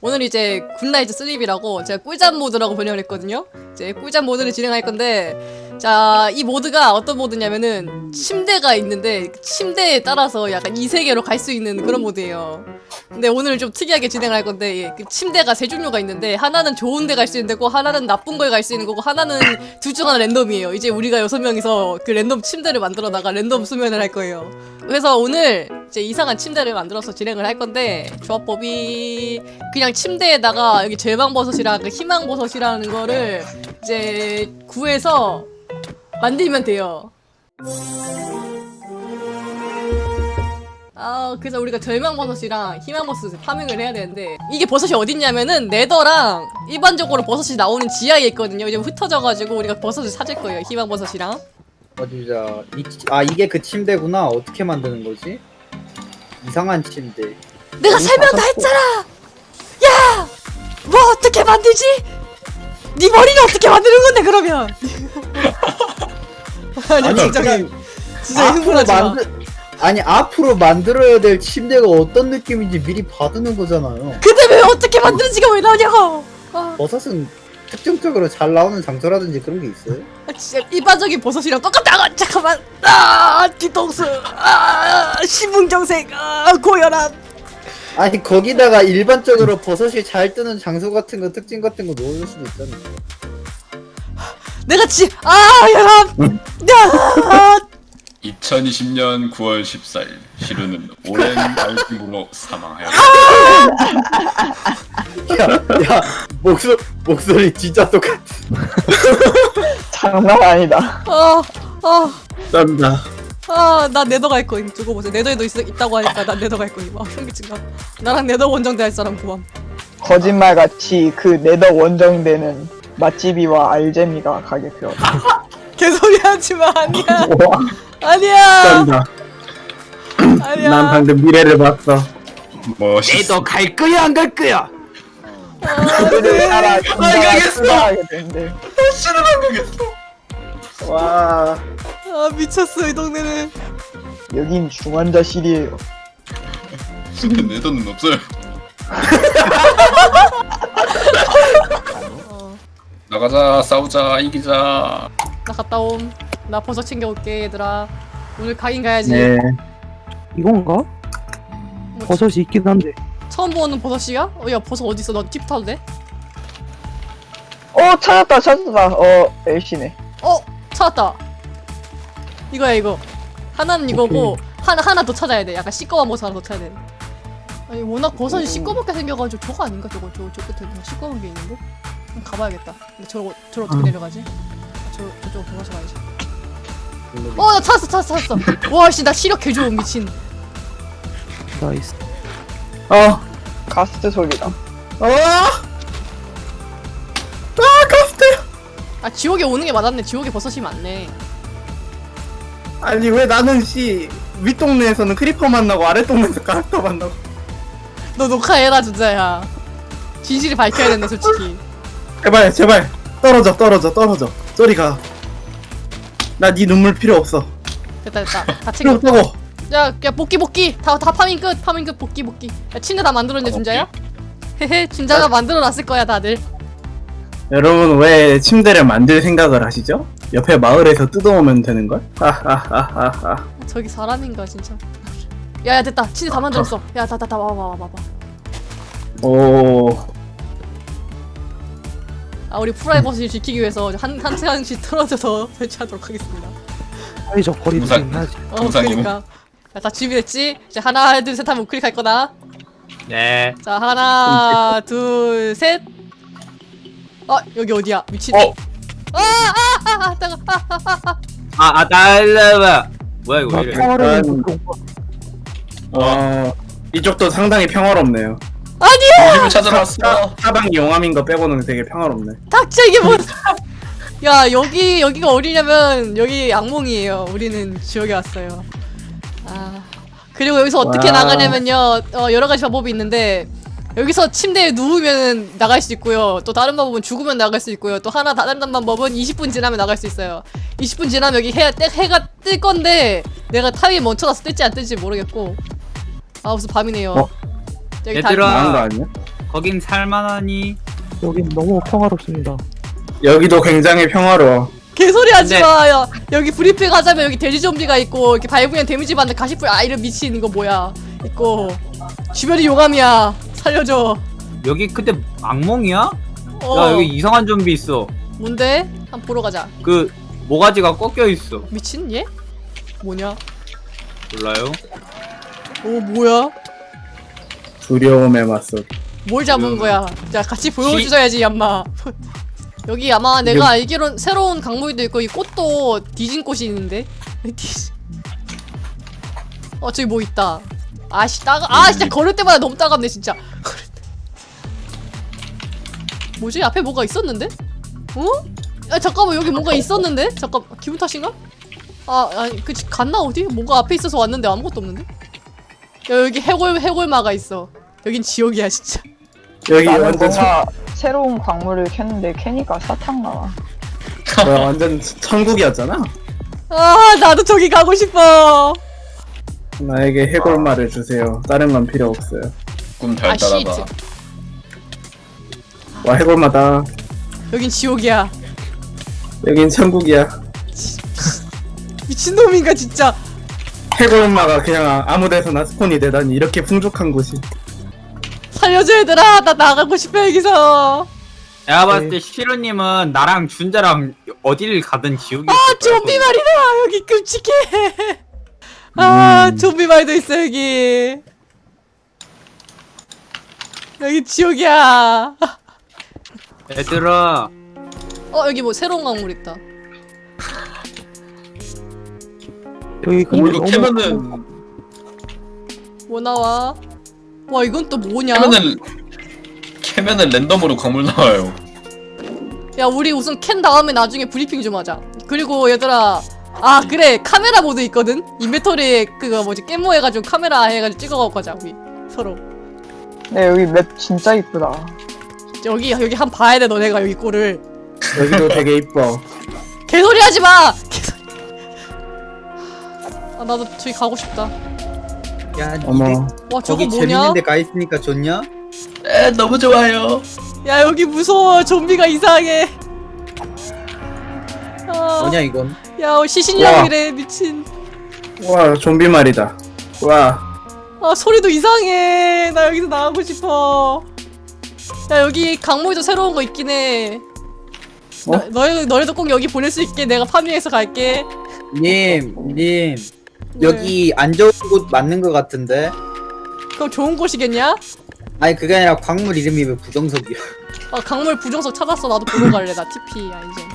오늘 이제 굿나이트 슬립이라고 제가 꿀잠 모드라고 번역을 했거든요. 이제 꿀잠 모드를 진행할 건데 자, 이 모드가 어떤 모드냐면은 침대가 있는데 그 침대에 따라서 약간 이 세계로 갈 수 있는 그런 모드예요. 근데 오늘 좀 특이하게 진행할 건데 예, 그 침대가 세 종류가 있는데 하나는 좋은 데 갈 수 있는 데고 하나는 나쁜 거에 갈 수 있는 거고 하나는 둘 중 하나 랜덤이에요. 이제 우리가 여섯 명이서 그 랜덤 침대를 만들어다가 랜덤 수면을 할 거예요. 그래서 오늘 이제 이상한 침대를 만들어서 진행을 할 건데 조합법이 그냥 침대에다가 여기 절망버섯이랑 그 희망버섯이라는 거를 이제 구해서 만들면 돼요. 아, 그래서 우리가 절망버섯이랑 희망버섯을 파밍을 해야 되는데 이게 버섯이 어딨냐면은 네더랑 일반적으로 버섯이 나오는 지하에 있거든요. 이제 흩어져가지고 우리가 버섯을 찾을 거예요. 희망버섯이랑. 어디 보자. 이, 아 이게 그 침대구나. 어떻게 만드는 거지? 이상한 침대. 내가 아니, 설명 다 했잖아. 야, 뭐 어떻게 만들지? 네 머리는 어떻게 만드는 건데 그러면? 아니, 진짜 그냥 진짜 앞으로 흥분하지 마. 만들 아니 앞으로 만들어야 될 침대가 어떤 느낌인지 미리 봐두는 거잖아요. 근데 왜 어떻게 만드는지가 왜 나오냐고. 아, 버섯은 특정적으로 잘 나오는 장소라든지 그런 게 있어요? 진짜 일반적인 버섯이랑 똑같다. 잠깐만. 아, 뒤통수. 아, 신분정색. 아, 고혈압. 아니 거기다가 일반적으로 버섯이 잘 뜨는 장소 같은 거 특징 같은 거 넣을 수도 있잖아요. 내가 지. 아, 혈압. 야. 2020년 9월 14일 시루는 오랜 알증으로 사망하였다. 야, 야 목소 목소리 진짜 똑같. 장난 아니다. 아, 아. 짠다. 아, 나 네더 갈 거임. 두고 보세요. 네더에도 있, 있다고 하니까 나 네더 갈 거임. 아, 현기증가. 나랑 네더 원정대 할 사람 구함. 거짓말 같이 그 네더 원정대는 맛집이와 알제미가 가게 되었다. 개소리 하지 마. 아니야. 와, 아니야. 짠다. 아니야. 난 방금 미래를 봤어. 멋있어. 갈 거야 안 갈 거야? 아, 네. 따라 된대. 싫은 한국에서. 와. 아, 미쳤어, 이 동네는. 여긴 중환자실이에요. 내 돈은 없어요. 어, 나가자 싸우자 이기자. 나 갔다 옴. 나 버섯 챙겨올게, 얘들아. 오늘 가긴 가야지. 네. 이건가? 뭐, 버섯이 있긴 한데. 처음 보는 버섯이야? 어, 야, 버섯 어딨어? 너팁 타도 돼? 어 찾았다 찾았다. 어 엘시네. 어! 찾았다. 이거야, 이거. 하나는 이거고, 하나, 하나 더 찾아야 돼. 약간 시꺼먼 버섯 하나 더 찾아야 돼. 아니, 워낙 버섯이 시꺼멓게 생겨가지고 저거 아닌가? 저거, 저, 저 끝에 뭐 시꺼먼 게 있는데? 한번 가봐야겠다. 근데 저거, 저걸 어떻게 어. 내려가지? 아, 저, 저쪽으로 돌아서 가야지. 어, 나 찾았어, 찾았어, 찾았어. 와, 씨, 나 시력 개 좋은 미친. 나이스. 어. 가스트 소리다. 어. 아, 지옥에 오는 게 맞았네. 지옥에 버섯이 많네. 아니 왜 나는 씨 윗동네에서는 크리퍼 만나고 아랫동네에서 카라터 만나고. 너 녹화해라, 진짜야. 진실을 밝혀야 된다, 솔직히. 제발 제발 떨어져 떨어져 떨어져. 저리 가. 나 네 눈물 필요 없어. 됐다, 됐다. 다 필요 챙겨. 없다고. 야, 야, 복귀, 복귀. 다, 다 파밍 끝. 파밍 끝, 복귀, 복귀. 야, 침대 다 만들었냐, 준자야? 헤헤, 준자가 만들어 놨을 거야, 다들. 여러분 왜 침대를 만들 생각을 하시죠? 옆에 마을에서 뜯어오면 되는 걸? 하하하하하. 저기 사람인가, 진짜. 야, 야, 됐다. 침대 다 만들었어. 야, 다, 다, 다, 와봐, 와봐, 와봐. 오. 아, 우리 프라이버시 지키기 위해서 한, 한 시간씩 틀어져서 설치하도록 하겠습니다. 사회적 거리도 동상- 있나지. 어. 그러니까. 야, 다 준비됐지? 이제 하나, 둘, 셋 하면 우클릭할 거다. 네. 자, 하나, 둘, 셋. 아, 여기 어디야? 미친. 어. 아, 아, 아, 아, 따가. 아, 아, 아, 달라봐. 뭐야 이거 왜 이래? 평화로운 평화로운 어 이쪽도 상당히 평화롭네요. 아니야! 힘을 찾아라 왔어. 사방 용암인 거 빼고는 되게 평화롭네. 닥쳐, 이게 뭐. 야, 여기, 여기가 어디냐면, 여기 악몽이에요. 우리는 지옥에 왔어요. 아. 그리고 여기서 어떻게 와. 나가냐면요, 어, 여러 가지 방법이 있는데, 여기서 침대에 누우면 나갈 수 있고요. 또 다른 방법은 죽으면 나갈 수 있고요. 또 하나 다른 방법은 20분 지나면 나갈 수 있어요. 20분 지나면 여기 해, 때- 해가 뜰 건데 내가 타이밍 멈춰놔서 뜰지 안 뜰지 모르겠고 아 무슨 밤이네요. 어? 다- 얘들아. 거 아니야? 거긴 살만하니? 여긴 너무 평화롭습니다. 여기도 굉장히 평화로워. 개소리 하지 근데- 마. 야, 여기 브리핑 하자면 여기 돼지 좀비가 있고 이렇게 밟으면 데미지 받는 가시풀 아 이런 미친 이거 뭐야? 있고 주변이 용암이야. 살려줘. 여기 근데 악몽이야? 어. 야 여기 이상한 좀비 있어. 뭔데? 한번 보러 가자. 그 모가지가 꺾여 있어. 미친 얘? 뭐냐? 몰라요? 오 뭐야? 두려움에 맞서. 뭘 잡은 음. 거야? 자 같이 보여주셔야지 얌마. 여기 아마 내가 알기론 새로운 강물도 있고 이 꽃도 뒤진 꽃이 있는데. 어 저기 뭐 있다. 아씨 따가 아 진짜 걸을 때마다 너무 따갑네 진짜. 걸을 때. 뭐지 앞에 뭐가 있었는데? 어? 야 잠깐만 여기 뭔가 있었는데? 잠깐 기분 탓인가? 아 아니 그 집 갔나 어디? 뭔가 앞에 있어서 왔는데 아무것도 없는데? 야 여기 해골 해골마가 있어. 여긴 지옥이야 진짜. 여기 나는 완전 천, 뭔가 새로운 광물을 캤는데 캐니까 사탕 나와. 뭐야, 완전 천국이었잖아. 아 나도 저기 가고 싶어. 나에게 해골말을 주세요. 다른 건 필요 없어요. 꿈아 달달하다 씨. 와 해골마다. 여긴 지옥이야. 여긴 천국이야. 미친 놈인가 진짜. 해골마가 그냥 아무데서나 스폰이 되다니 이렇게 풍족한 곳이. 살려줘 얘들아. 나 나가고 싶어 여기서. 내가 봤을 때 시루님은 나랑 준자랑 어디를 가든 지옥이 아 좀비 말이다. 여기 끔찍해. 아 음. 좀비 말도 있어 여기. 여기 지옥이야. 얘들아 어 여기 뭐 새로운 강물 있다. 여기 근데 오 이거 너무 캐면은 뭐 나와? 와 이건 또 뭐냐? 캐면은 캐면은 랜덤으로 광물 나와요. 야 우리 우선 캔 다음에 나중에 브리핑 좀 하자. 그리고 얘들아 아 그래 카메라 모드 있거든? 인벤토리에 그거 뭐지 깨모 해가지고 카메라 해가지고 찍어갖고 가자 우리 서로. 네 여기 맵 진짜 이쁘다. 여기 여기 한 번 봐야 돼 너네가 여기 꼴을. 여기도 되게 이뻐. 개소리 하지 마! 개소리. 아 나도 저기 가고 싶다 야 어머. 니네 와 저거 거기 뭐냐 재밌는 데 가 있으니까 좋냐? 에 너무 좋아요 야 여기 무서워 좀비가 이상해 아, 뭐냐 이건? 야 시신령이래 미친 와 좀비 말이다. 와 아 소리도 이상해 나 여기서 나가고 싶어 야 여기 강물도 새로운 거 있긴 해 어? 너, 너희, 너희도 꼭 여기 보낼 수 있게 내가 파밍해서 갈게 님, 님 네. 여기 안 좋은 곳 맞는 것 같은데? 그럼 좋은 곳이겠냐? 아니 그게 아니라 광물 이름이 왜 부정석이야? 아 강물 부정석 찾았어 나도 보러 갈래 나 TP 아이젠